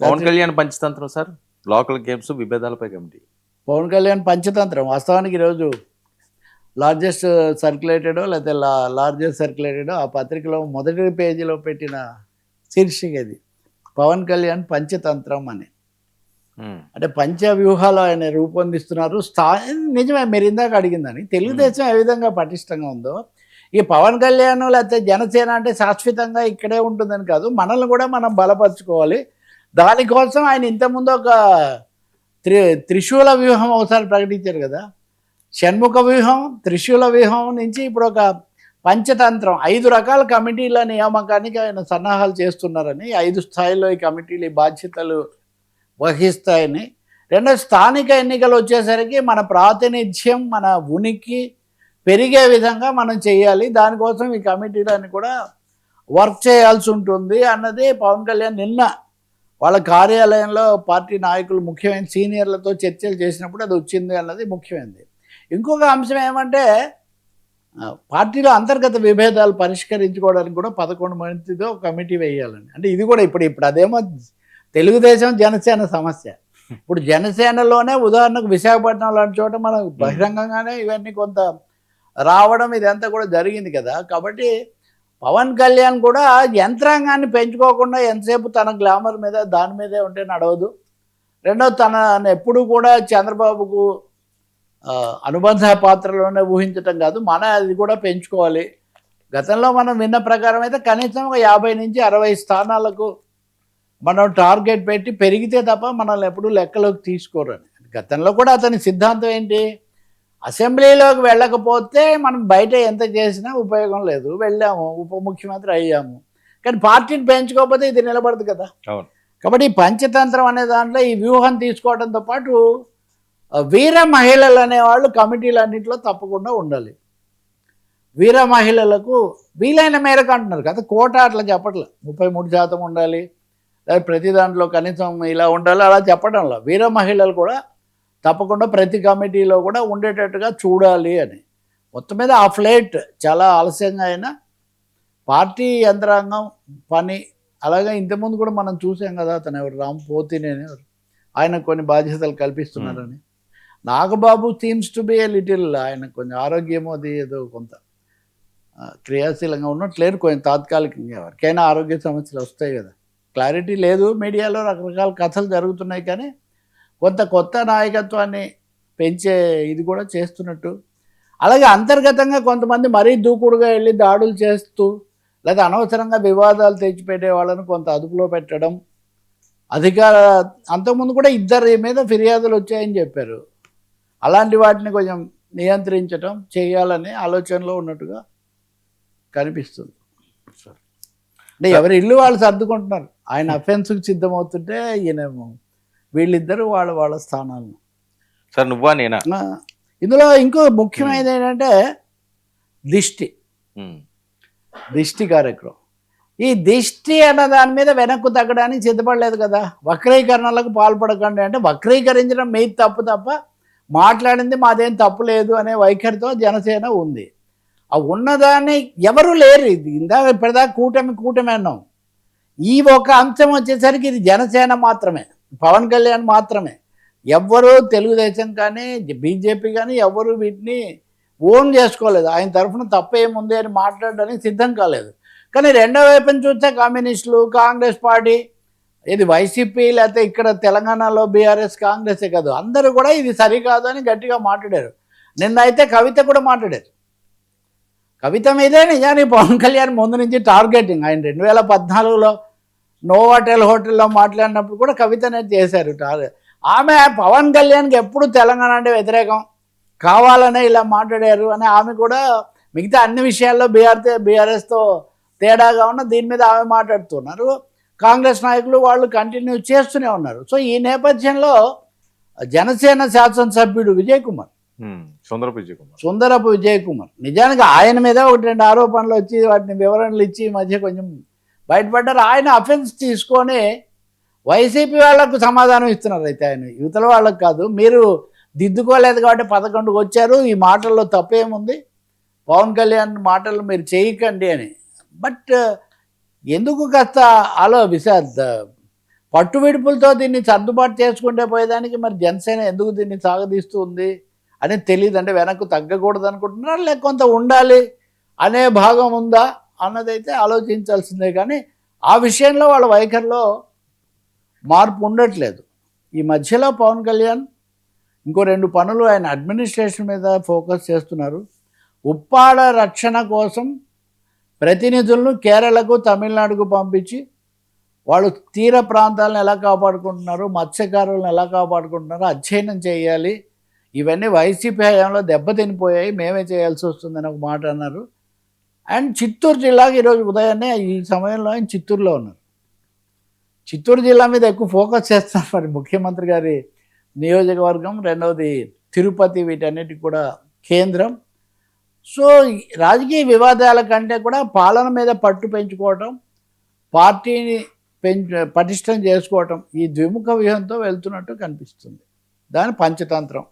పవన్ కళ్యాణ్ పంచతంత్రం sir. Local games విభేదాలపై committee. Pawan Kalyan పంచతంత్రం. వాస్తవానికి ఈరోజు లార్జెస్ట్ సర్క్యులేటెడ్ లేకపోతే లా లార్జెస్ట్ సర్క్యులేటెడ్ ఆ పత్రికలో మొదటి పేజీలో పెట్టిన శీర్షిక ఇది. పవన్ కళ్యాణ్ పంచతంత్రం అని. ఉమ్, అంటే పంచ వ్యూహాలు ఆయన రూపొందిస్తున్నారు. స్థా నిజమే మీరు ఇందాక అడిగిందని. తెలుగుదేశం ఏ విధంగా పటిష్టంగా ఉందో ఈ పవన్ కళ్యాణ్ లేకపోతే జనసేన అంటే శాశ్వతంగా ఇక్కడే ఉంటుందని కాదు మనల్ని కూడా మనం బలపరచుకోవాలి. దానికోసం ఆయన ఇంతకుముందు ఒక త్రి త్రిశూల వ్యూహం ఒకసారి ప్రకటించారు కదా. షణ్ముఖ వ్యూహం త్రిశూల వ్యూహం నుంచి ఇప్పుడు ఒక పంచతంత్రం ఐదు రకాల కమిటీల నియామకానికి ఆయన సన్నాహాలు చేస్తున్నారని ఐదు స్థాయిలో ఈ కమిటీలు బాధ్యతలు వహిస్తాయని. రెండో స్థానిక ఎన్నికలు వచ్చేసరికి మన ప్రాతినిధ్యం మన ఉనికి పెరిగే విధంగా మనం చేయాలి. దానికోసం ఈ కమిటీలని కూడా వర్క్ చేయాల్సి ఉంటుంది అన్నది పవన్ కళ్యాణ్ నిన్న వాళ్ళ కార్యాలయంలో పార్టీ నాయకులు ముఖ్యమైన సీనియర్లతో చర్చలు చేసినప్పుడు అది వచ్చింది అన్నది ముఖ్యమైనది. ఇంకొక అంశం ఏమంటే పార్టీలో అంతర్గత విభేదాలు పరిష్కరించుకోవడానికి కూడా పదకొండు మందితో కమిటీ వేయాలని అంటే ఇది కూడా ఇప్పుడు ఇప్పుడు అదేమో తెలుగుదేశం జనసేన సమస్య. ఇప్పుడు జనసేనలోనే ఉదాహరణకు విశాఖపట్నం లాంటి చోట మనం బహిరంగంగానే ఇవన్నీ కొంత రావడం ఇదంతా కూడా జరిగింది కదా. కాబట్టి పవన్ కళ్యాణ్ కూడా యంత్రాంగాన్ని పెంచుకోకుండా ఎంతసేపు తన గ్లామర్ మీద దాని మీదే ఉంటే నడవదు. రెండో తన ఎప్పుడు కూడా చంద్రబాబుకు అనుబంధ పాత్రలోనే ఊహించటం కాదు. మన అది కూడా పెంచుకోవాలి. గతంలో మనం విన్న ప్రకారం అయితే కనీసం ఒక యాభై నుంచి అరవై స్థానాలకు మనం టార్గెట్ పెట్టి పెరిగితే తప్ప మనల్ని ఎప్పుడూ లెక్కలోకి తీసుకోరని గతంలో కూడా అతని సిద్ధాంతం ఏంటి? అసెంబ్లీలోకి వెళ్ళకపోతే మనం బయట ఎంత చేసినా ఉపయోగం లేదు. వెళ్ళాము ఉప ముఖ్యమంత్రి అయ్యాము. కానీ పార్టీని పెంచుకోకపోతే ఇది నిలబడదు కదా. కాబట్టి ఈ పంచతంత్రం అనే దాంట్లో ఈ వ్యూహం తీసుకోవడంతో పాటు వీర మహిళలు అనేవాళ్ళు కమిటీలన్నింటిలో తప్పకుండా ఉండాలి. వీర మహిళలకు వీలైన మేరకు అంటున్నారు కదా కోట అట్లా చెప్పట్లే. ముప్పై మూడు శాతం ఉండాలి. లేదా ప్రతి దాంట్లో కనీసం ఇలా ఉండాలి అలా చెప్పడంలో. వీర మహిళలు కూడా తప్పకుండా ప్రతి కమిటీలో కూడా ఉండేటట్టుగా చూడాలి అని. మొత్తం మీద ఆ ఫ్లేట్ చాలా ఆలస్యంగా అయినా పార్టీ యంత్రాంగం పని అలాగే ఇంతకుముందు కూడా మనం చూసాం కదా అతను ఎవరు రామ్ పోతినేని ఎవరు ఆయన కొన్ని బాధ్యతలు కల్పిస్తున్నారని. Nagababu seems to be a little ఆయన కొంచెం ఆరోగ్యమో అది ఏదో కొంత క్రియాశీలంగా ఉన్నట్లేరు కొంచెం తాత్కాలికంగా ఎవరికైనా ఆరోగ్య సమస్యలు వస్తాయి కదా. క్లారిటీ లేదు మీడియాలో రకరకాల కథలు జరుగుతున్నాయి కానీ కొంత కొత్త నాయకత్వాన్ని పెంచే ఇది కూడా చేస్తున్నట్టు. అలాగే అంతర్గతంగా కొంతమంది మరీ దూకుడుగా వెళ్ళి దాడులు చేస్తూ లేదా అనవసరంగా వివాదాలు తెచ్చిపెట్టే వాళ్ళని కొంత అదుపులో పెట్టడం. అధికార అంతకుముందు కూడా ఇద్దరి మీద ఫిర్యాదులు వచ్చాయని చెప్పారు. అలాంటి వాటిని కొంచెం నియంత్రించడం చేయాలనే ఆలోచనలో ఉన్నట్టుగా కనిపిస్తుంది. అంటే ఎవరి ఇల్లు వాళ్ళు సర్దుకుంటున్నారు. ఆయన అఫెన్స్కి సిద్ధమవుతుంటే ఈయనేమో వీళ్ళిద్దరూ వాళ్ళ వాళ్ళ స్థానాలను. సార్ నువ్వా నేనా? ఇందులో ఇంకో ముఖ్యమైనది ఏంటంటే దిష్టి. దిష్టి కార్యక్రమం. ఈ దిష్టి అన్న దాని మీద వెనక్కు తగ్గడానికి సిద్ధపడలేదు కదా. వక్రీకరణలకు పాల్పడకండి అంటే వక్రీకరించడం మీ తప్పు తప్ప మాట్లాడింది మాదేం తప్పు లేదు అనే వైఖరితో జనసేన ఉంది. ఆ ఉన్నదాన్ని ఎవరు లేరు. ఇది ఇందాక ఇప్పటిదాకా కూటమి కూటమి అన్నాం. ఈ ఒక అంశం వచ్చేసరికి ఇది జనసేన మాత్రమే. పవన్ కళ్యాణ్ మాత్రమే. ఎవ్వరూ తెలుగుదేశం కానీ బీజేపీ కానీ ఎవ్వరూ వీటిని ఓన్ చేసుకోలేదు. ఆయన తరఫున తప్పేముంది అని మాట్లాడడానికి సిద్ధం కాలేదు. కానీ రెండో వైపును చూస్తే కమ్యూనిస్టులు కాంగ్రెస్ పార్టీ ఇది వైసీపీ లేకపోతే ఇక్కడ తెలంగాణలో బీఆర్ఎస్ కాంగ్రెసే కాదు. అందరూ కూడా ఇది సరికాదు అని గట్టిగా మాట్లాడారు. నిన్న అయితే కవిత కూడా మాట్లాడారు. కవిత మీదే నిజానికి పవన్ కళ్యాణ్ ముందు నుంచి టార్గెటింగ్. ఆయన రెండు వేల పద్నాలుగులో నోవాటెల్ హోటల్లో మాట్లాడినప్పుడు కూడా కవితనే చేశారు. టార్గెట్ ఆమె పవన్ కళ్యాణ్కి ఎప్పుడు తెలంగాణ అంటే వ్యతిరేకం. కావాలనే ఇలా మాట్లాడారు అని ఆమె కూడా మిగతా అన్ని విషయాల్లో బీఆర్ బీఆర్ఎస్తో తేడాగా ఉన్న దీని మీద ఆమె మాట్లాడుతున్నారు. కాంగ్రెస్ నాయకులు వాళ్ళు కంటిన్యూ చేస్తూనే ఉన్నారు. సో ఈ నేపథ్యంలో జనసేన శాసనసభ్యుడు విజయ్ కుమార్. సుందరపు విజయ్ కుమార్. సుందరపు విజయ్ కుమార్. నిజానికి ఆయన మీద ఒకటి రెండు ఆరోపణలు వచ్చి వాటిని వివరణలు ఇచ్చి మధ్య కొంచెం బయటపడ్డారు. ఆయన అఫెన్స్ తీసుకొని వైసీపీ వాళ్ళకు సమాధానం ఇస్తున్నారు అయితే ఆయన. యువతల వాళ్ళకు కాదు. మీరు దిద్దుకోలేదు కాబట్టి పదకొండుకు వచ్చారు. ఈ మాటల్లో తప్పేముంది? పవన్ కళ్యాణ్ మాటలు మీరు చేయకండి అని. బట్ ఎందుకు కాస్త ఆలో విశాద్ పట్టు విడుపులతో దీన్ని సర్దుబాటు చేసుకుంటే పోయేదానికి మరి జనసేన ఎందుకు దీన్ని సాగదీస్తూ ఉంది అనేది తెలియదు అంటే వెనక్కు తగ్గకూడదు అనుకుంటున్నారా లేక కొంత ఉండాలి అనే భాగం ఉందా? అన్నదైతే ఆలోచించాల్సిందే కానీ ఆ విషయంలో వాళ్ళ వైఖరిలో మార్పు ఉండట్లేదు. ఈ మధ్యలో పవన్ కళ్యాణ్ ఇంకో రెండు పనులు ఆయన అడ్మినిస్ట్రేషన్ మీద ఫోకస్ చేస్తున్నారు. ఉప్పాడ రక్షణ కోసం ప్రతినిధులను కేరళకు తమిళనాడుకు పంపించి వాళ్ళు తీర ప్రాంతాలను ఎలా కాపాడుకుంటున్నారు మత్స్యకారులను ఎలా కాపాడుకుంటున్నారో అధ్యయనం చేయాలి. ఇవన్నీ వైసీపీ హయాంలో దెబ్బతినిపోయాయి. మేమే చేయాల్సి వస్తుందని ఒక మాట అన్నారు. అండ్ చిత్తూరు జిల్లాకి ఈరోజు ఉదయాన్నే ఈ సమయంలో ఆయన చిత్తూరులో ఉన్నారు. చిత్తూరు జిల్లా మీద ఎక్కువ ఫోకస్ చేస్తున్నారు మరి ముఖ్యమంత్రి గారి నియోజకవర్గం రెండవది తిరుపతి వీటన్నిటికి కూడా కేంద్రం. సో రాజకీయ వివాదాల కంటే కూడా పాలన మీద పట్టు పెంచుకోవటం పార్టీని పెంచు పటిష్టం చేసుకోవటం ఈ ద్విముఖ వ్యూహంతో వెళ్తున్నట్టు కనిపిస్తుంది. దాని పంచతంత్రం.